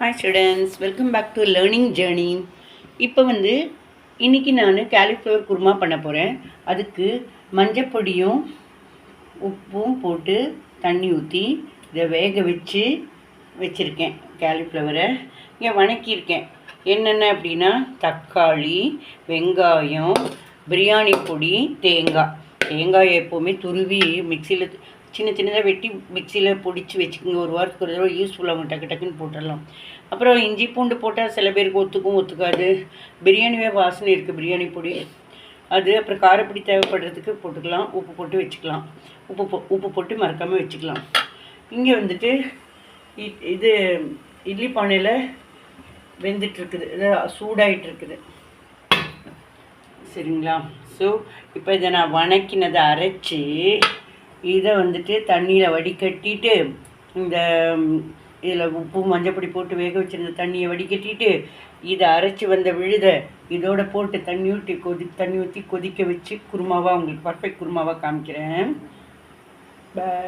Hi students welcome back to learning journey இப்போ வந்து இன்றைக்கி நான் கேலிஃப்ளவர் குருமா பண்ண போகிறேன் அதுக்கு மஞ்சப்பொடியும் உப்பும் போட்டு தண்ணி ஊற்றி இதை வேக வச்சு வச்சுருக்கேன் கேலிஃப்ளவரை இங்கே வணக்கியிருக்கேன். என்னென்ன அப்படின்னா தக்காளி வெங்காயம் பிரியாணி பொடி தேங்காய். தேங்காயை எப்போவுமே துருவி மிக்சியில் சின்ன சின்னதாக வெட்டி மிக்சியில் பிடிச்சி வச்சுக்கோங்க. ஒரு வாரத்துக்கு ஒரு தடவை யூஸ்ஃபுல்லாகும் டக்கு டக்குன்னு போட்டுடலாம். அப்புறம் இஞ்சி பூண்டு போட்டால் சில பேருக்கு ஒத்துக்கும் ஒத்துக்காது. பிரியாணிவே வாசனை இருக்குது பிரியாணி பொடி. அது அப்புறம் காரப்பொடி தேவைப்படுறதுக்கு போட்டுக்கலாம். உப்பு போட்டு வச்சுக்கலாம். உப்பு போ உப்பு போட்டு மறக்காமல் வச்சுக்கலாம். இங்கே வந்துட்டு இ- இது இட்லி பானையில் வெந்துட்டுருக்குது. இது சூடாயிட்டு இருக்குது சரிங்களா? ஸோ இப்போ இதை நான் வணக்கினதை அரைச்சி இதை வந்துட்டு தண்ணியில் வடிகட்டிட்டு இந்த இதில் உப்பு மஞ்சப்பொடி போட்டு வேக வச்சுருந்த தண்ணியை வடிகட்டிட்டு இதை அரைச்சி வந்த விழுதை இதோட போட்டு தண்ணி ஊற்றி கொதி தண்ணி ஊற்றி கொதிக்க வச்சு குருமாவாக உங்களுக்கு பர்ஃபெக்ட் குருமாவாக காமிக்கிறேன். பாய்